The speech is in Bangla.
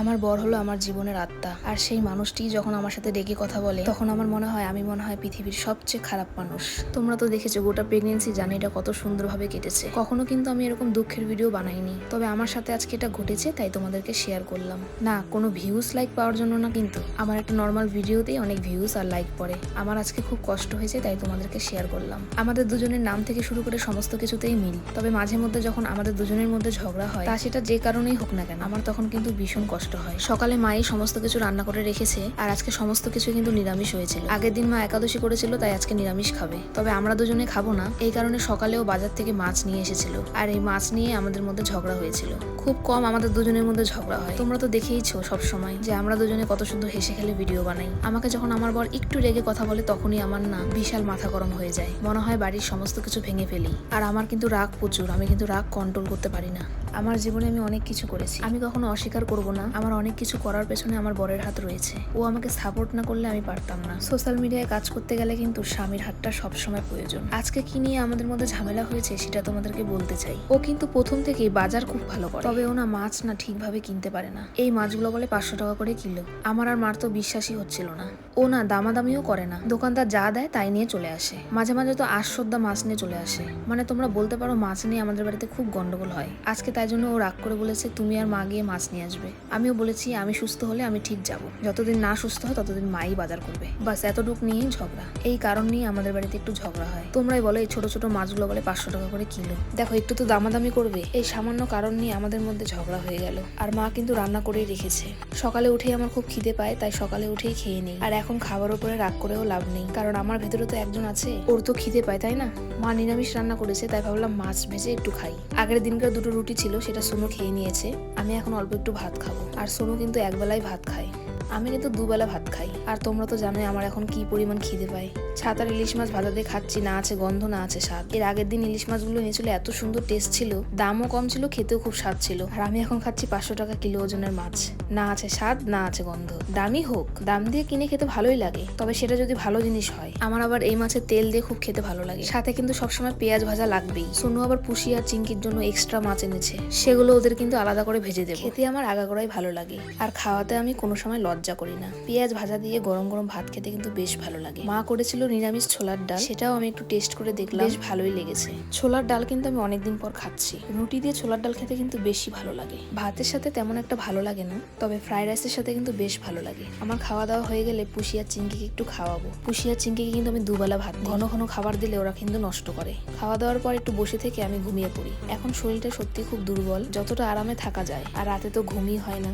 আমার বর হলো আমার জীবনের আত্মা। আর সেই মানুষটি যখন আমার সাথে ডেকে কথা বলে, তখন আমার মনে হয়, আমি মনে হয় পৃথিবীর সবচেয়ে খারাপ মানুষ। তোমরা তো দেখেছ, গোটা প্রেগনেন্সি জানি এটা কত সুন্দরভাবে কেটেছে। কখনো কিন্তু আমি এরকম দুঃখের ভিডিও বানাইনি। তবে আমার সাথে আজকে এটা ঘটেছে, তাই তোমাদেরকে শেয়ার করলাম। না, কোনো ভিউজ লাইক পাওয়ার জন্য না কিন্তু, আমার একটা নর্মাল ভিডিওতেই অনেক ভিউজ আর লাইক পড়ে। আমার আজকে খুব কষ্ট হয়েছে, তাই তোমাদেরকে শেয়ার করলাম। আমাদের দুজনের নাম থেকে শুরু করে সমস্ত কিছুতেই মিল। তবে মাঝে মধ্যে যখন আমাদের দুজনের মধ্যে ঝগড়া হয়, তা সেটা যে কারণেই হোক না কেন, আমার তখন কিন্তু ভীষণ কষ্ট হয়। সকালে মাই সমস্ত কিছু রান্না করে রেখেছে আর আজকে সমস্ত কিছু কিন্তু নিরামিষ হয়েছিল। আগের দিন মা একাদশী করেছিল, তাই আজকে নিরামিষ খাবে। তবে আমরা দুজনে খাব না, এই কারণে সকালেও বাজার থেকে মাছ নিয়ে এসেছিল আর এই মাছ নিয়ে আমাদের মধ্যে ঝগড়া হয়েছিল। খুব কম আমাদের দুজনের মধ্যে ঝগড়া হয়। তোমরা তো দেখেইছো সব সময় যে আমরা দুজনে কত সুন্দর হেসে খেলে ভিডিও বানাই। আমাকে যখন আমার বর একটু রেগে কথা বলে তখনই আমার না বিশাল মাথা গরম হয়ে যায়। মনে হয় বাড়ির সমস্ত কিছু ভেঙে ফেলি। আর আমার কিন্তু রাগ প্রচুর, আমি কিন্তু রাগ কন্ট্রোল করতে পারি না। আমার জীবনে আমি অনেক কিছু করেছি। আমি কখনো অস্বীকার করব না। আমার অনেক কিছু করার পেছনে আমার বরের হাত রয়েছে। ও আমাকে সাপোর্ট না করলে আমি পারতাম না। সোশ্যাল মিডিয়ায় কাজ করতে গেলে কিন্তু স্বামীর হাতটা সবসময় প্রয়োজন। আজকে কি নিয়ে আমাদের মধ্যে ঝামেলা হয়েছে সেটা তোমাদেরকে বলতে চাই। ও কিন্তু প্রথম থেকেই বাজার খুব ভালো করে। তবে ও না মাছ না ঠিকভাবে কিনতে পারে না। এই মাছগুলো বলে পাঁচশো টাকা করে কিলো। আমার আর মার তো বিশ্বাসই হচ্ছিল না। ও না দামাদামিও করে না। দোকানদার যা দেয় তাই নিয়ে চলে আসে। মাঝে মাঝে তো আশ্রদ্ধা মাছ নিয়ে চলে আসে। মানে তোমরা বলতে পারো মাছ নিয়ে আমাদের বাড়িতে খুব গন্ডগোল হয়। আজকে তাই জন্য ও রাগ করে বলেছে, তুমি আর মা গিয়ে মাছ নিয়ে আসবে। আমিও বলেছি, আমি সুস্থ হলে আমি ঠিক যাব। যতদিন না সুস্থ হয়, ততদিন মাই বাজার করবে। বাস, এতটুক নিয়েই ঝগড়া। এই কারণ নিয়ে আমাদের বাড়িতে একটু ঝগড়া হয়। তোমরাই বলো, এই ছোট ছোট মাছগুলো বলে পাঁচশো টাকা করে কিলো। দেখো, একটু তো দামাদামি করবে। এই সামান্য কারণ নিয়ে আমাদের মধ্যে ঝগড়া হয়ে গেল। আর মা কিন্তু রান্না করেই রেখেছে। সকালে উঠেই আমার খুব খিদে পায়, তাই সকালে উঠেই খেয়ে নেই। আর এখন খাবার উপরে রাগ করেও লাভ নেই। কারণ আমার ভেতরে তো একজন আছে, ওর তো খিদে পায়, তাই না? মা নিরামিষ রান্না করেছে, তাই ভাবলাম মাছ ভেজে একটু খাই। আগের দিনকার দুটো রুটি ছিল। সেটা সোনু খেয়ে নিয়েছে। আমি এখন অল্প একটু ভাত খাব। আর সোনু কিন্তু একবেলাই ভাত খায়। আমি কিন্তু দুবেলা ভাত খাই। আর তোমরা তো জানোই আমার এখন কি পরিমাণ খিদে পায়। ছাতার ইলিশ মাছ ভাজা দিয়ে খাচ্ছি, না আছে গন্ধ, না আছে স্বাদ। এর আগের দিন ইলিশ মাছগুলো এনেছিল, এত সুন্দর টেস্ট ছিল, দামও কম ছিল, খেতেও খুব স্বাদ ছিল। আর আমি এখন খাচ্ছি পাঁচশো টাকা কিলো ওজনের মাছ। না আছে স্বাদ, না আছে গন্ধ। দামই হোক, দাম দিয়ে কিনে খেতে ভালোই লাগে। তবে সেটা যদি ভালো জিনিস হয়, আমার আবার এই মাছের তেল দিয়ে খুব খেতে ভালো লাগে। সাথে কিন্তু সবসময় পেঁয়াজ ভাজা লাগবেই। সোনু আবার পুষি আর চিংকির জন্য এক্সট্রা মাছ এনেছে। সেগুলো ওদের কিন্তু আলাদা করে ভেজে দেবো। খেতে আমার আগাগোড়াই ভালো লাগে। আর খাওয়াতে আমি কোনো সময় লজ্জা করি না। পেঁয়াজ ভাজা দিয়ে গরম গরম ভাত খেতে কিন্তু বেশ ভালো লাগে। মা করেছিল নিরামিষ ছোলার ডাল। সেটাও আমি একটু টেস্ট করে দেখলাম। বেশ ভালোই লেগেছে। ছোলার ডাল কিন্তু আমি অনেকদিন পর খাচ্ছি। রুটি দিয়ে ছোলার ডাল খেতে কিন্তু বেশি ভালো লাগে। ভাতের সাথে তেমন একটা ভালো লাগে না, তবে ফ্রাইড রাইসের সাথে কিন্তু বেশ ভালো লাগে। আমার খাওয়া দাওয়া হয়ে গেলে পুষিয়া চিংকিকে একটু খাওয়াবো। পুষিয়া চিংকিকে কিন্তু আমি দুবেলা ভাত ঘন ঘন খাবার দিলে ওরা কিন্তু নষ্ট করে। খাওয়া দাওয়ার পর একটু বসে থেকে আমি ঘুমিয়ে পড়ি। এখন শরীরটা সত্যি খুব দুর্বল, যতটা আরামে থাকা যায়। আর রাতে তো ঘুমই হয় না।